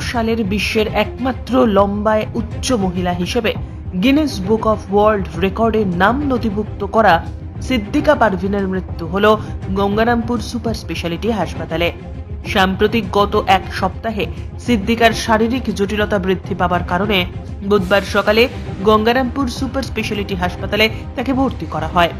সালের বিশ্বের একমাত্র লম্বায় উচ্চ মহিলা হিসেবে গিনেস বুক অফ ওয়ার্ল্ড রেকর্ডে নাম নথিভুক্ত করা সিদ্দিকা পারভিনের মৃত্যু হল গঙ্গারামপুর সুপার স্পেশালিটি হাসপাতালে। সাম্প্রতিক গত এক সপ্তাহে সিদ্দিকার শারীরিক জটিলতা বৃদ্ধি পাওয়ার কারণে বুধবার সকালে গঙ্গারামপুর সুপার স্পেশালিটি হাসপাতালে তাকে ভর্তি করা হয়।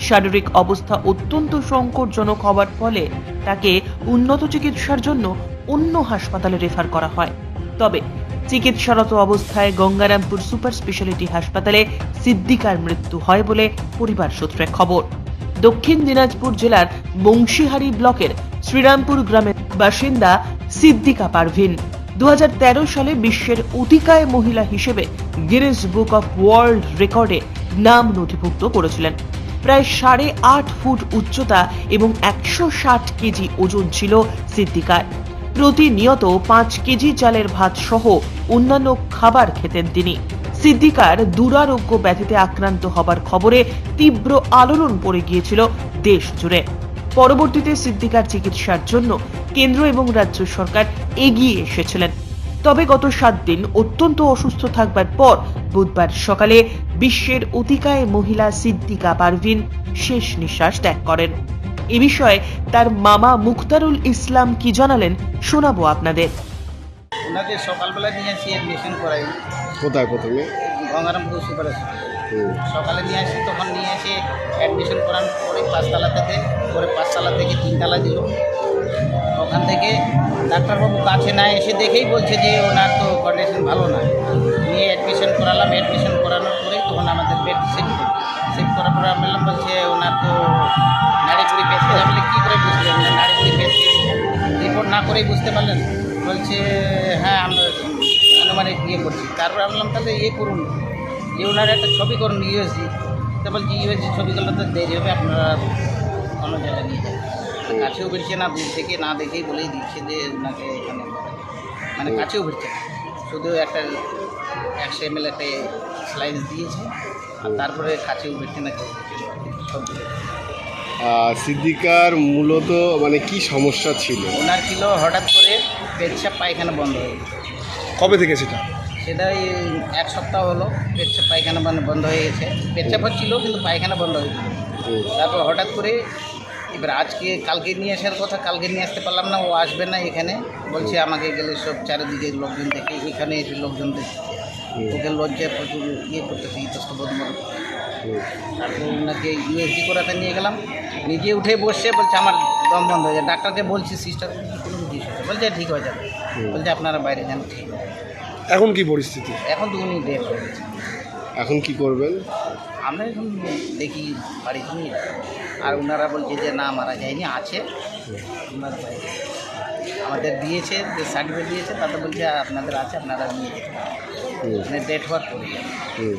শারীরিক অবস্থা অত্যন্ত সংকটজনক হওয়ার ফলে তাকে উন্নত চিকিৎসার জন্য অন্য হাসপাতালে রেফার করা হয়। তবে চিকিৎসারত অবস্থায় গঙ্গারামপুর সুপার স্পেশালিটি হাসপাতালে সিদ্দিকার মৃত্যু হয় বলে পরিবার সূত্রে খবর। দক্ষিণ দিনাজপুর জেলার বংশীহারি ব্লকের শ্রীরামপুর গ্রামের বাসিন্দা সিদ্দিকা পারভিন দু হাজার তেরো সালে বিশ্বের অতিকায় মহিলা হিসেবে গিনেস বুক অফ ওয়ার্ল্ড রেকর্ডে নাম নথিভুক্ত করেছিলেন। প্রায় সাড়ে আট ফুট উচ্চতা এবং একশো ষাট কেজি ওজন ছিল সিদ্দিকার। প্রতিনিয়ত পাঁচ কেজি চালের ভাত সহ অন্যান্য খাবার খেতেন তিনি। সিদ্দিকার দুরারোগ্য ব্যাধিতে আক্রান্ত হবার খবরে তীব্র আলোড়ন পড়ে গিয়েছিল দেশ জুড়ে। পরবর্তীতে সিদ্দিকার চিকিৎসার জন্য কেন্দ্র এবং রাজ্য সরকার এগিয়ে এসেছিলেন। তবে গত সাত দিন অত্যন্ত অসুস্থ থাকবার পর বুধবার সকালে বিশ্বের অতিকায় মহিলা সিদ্দিকা পারভিন শেষ নিঃশ্বাস ত্যাগ করেন। এ বিষয়ে তার মামা মুখতারুল ইসলাম কি জানালেন শোনাবো আপনাদের। ওনাকে সকালবেলা নিয়ে আসি অ্যাডমিশন করাই। কোথায় প্রথমে? গঙ্গারামপুর সুপার হুম। সকালে নিয়ে আসি তখন নিয়ে এসে অ্যাডমিশন করানোর পরে পাঁচতলা থেকে পরে পাঁচতলা থেকে তিনতলা দিল। ওখান থেকে ডাক্তারবাবু কাছে না এসে দেখেই বলছে যে ওনার তো কন্ডিশন ভালো না। নিয়ে অ্যাডমিশন করালাম অ্যাডমিশন করানোর পরে তখন আমাদের বেড শিফট শিফট করার পরে আমি বললাম বলছে ওনার তো করেই বুঝতে পারলেন। বলছে হ্যাঁ আমরা আনুমানিক ইয়ে করছি। তারপর আমি বললাম তাহলে ইয়ে করুন। যে ওনার একটা ছবি করুন ইউএসজি। তো বলছি ইউএসজি ছবি করলে তো দেরি হবে আপনারা অন্য জায়গায় নিয়ে যান। কাছেও বেরছে না দূর থেকে না দেখেই বলেই দিচ্ছে যে ওনাকে এখানে মানে কাছেও বেরছে না। শুধু একটা একশো এম এল একটা স্লাইস দিয়েছে আর তারপরে কাছেও বেরছে না কেউ সিদ্দিকার মূলত মানে কি সমস্যা ছিল? ওনার ছিল হঠাৎ করে পেচ্ছাপ পায়খানা বন্ধ হয়ে গেছে। কবে থেকে সেটা? সেটা এই এক সপ্তাহ হলো পেচ্ছাপ পায়খানা মানে বন্ধ হয়ে গেছে। পেচ্ছাপ হচ্ছিল কিন্তু পায়খানা বন্ধ হয়ে গেছে। তারপর হঠাৎ করে এবার আজকে কালকে নিয়ে আসার কথা কালকে নিয়ে আসতে পারলাম না ও আসবে না এখানে। বলছে আমাকে গেলে সব চারিদিকে লোকজন দেখে এখানে এসে লোকজন দেখে। ওকে লজ্জায় প্রচুর ইয়ে করতেছে ইতস্তবোধ মনে। তারপর ওনাকে ইউএসডি করাতে নিয়ে গেলাম। নিজে উঠে বসছে বলছে আমার দম বন্ধ হয়ে যায়। ডাক্তারকে বলছি সিস্টার কোনো কিছু বলছে ঠিক হয়ে যাবে। বলছে আপনারা বাইরে যান। ঠিক এখন কি পরিস্থিতি? এখন তো উনি ডেট হয়ে গেছে। এখন কি করবেন? আমরা এখন দেখি বাড়ি নিয়ে আর ওনারা বলছে যে না মারা যায়নি আছে। ওনার বাইরে। আমাদের দিয়েছে যে সার্টিফিকেট দিয়েছে তাতে বলছে আপনাদের আছে আপনারা নিয়ে যেতে। মানে ডেট হওয়ার পরে। হুম।